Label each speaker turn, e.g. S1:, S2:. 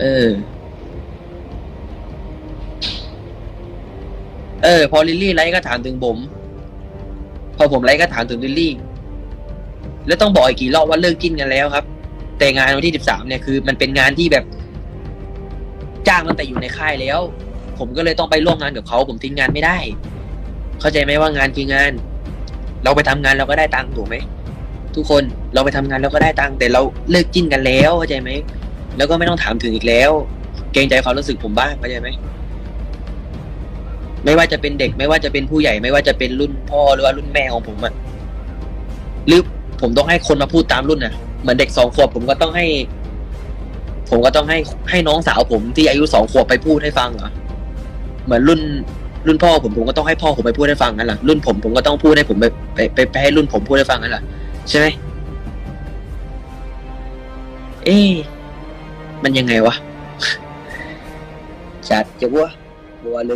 S1: เออ เออ พอลิลลี่ไลฟ์ก็ถามถึงผม พอผมไลฟ์ก็ถามถึงลิลลี่ แล้วต้องบอกอีกกี่รอบว่าเลิกจิ้นกันแล้วครับ แต่งานวันที่สิบสามเนี่ยคือมันเป็นงานที่แบบ จ้างตั้งแต่อยู่ในค่ายแล้ว ผมก็เลยต้องไปร่วมงานกับเขาผมทิ้งงานไม่ได้ เข้าใจไหมว่างานคืองาน เราไปทำงานเราก็ได้ตังค์ถูกไหมทุกคนเราไปทำงานเราก็ได้ตังค์แต่เราเลิกจิ้นกันแล้วเข้าใจไหม แล้วก็ไม่ต้องถามถึงอีกแล้ว เกรงใจความรู้สึกผมบ้างเข้าใจไหมไม่ว่าจะเป็นเด็ก ไม่ว่าจะเป็นผู้ใหญ่ ไม่ว่าจะเป็นรุ่นพ่อหรือว่ารุ่นแม่ของผมอะหรือผมต้องให้คนมาพูดตามรุ่นน่ะเหมือนเด็กสองขวบผมก็ต้องให้ ผมก็ต้องให้ให้น้องสาวผมที่อายุสองขวบไปพูดให้ฟังเหรอเหมือนรุ่นรุ่นพ่อผมผมก็ต้องให้พ่อผมไปพูดให้ฟังนั่นแหละรุ่นผมผมก็ต้องพูดให้ผมไปไปไปไปให้รุ่นผมพูดให้ฟังนั่นแหละใช่ไหมเอ๊ะ มันยังไงวะจัดจะว่าบัวเลย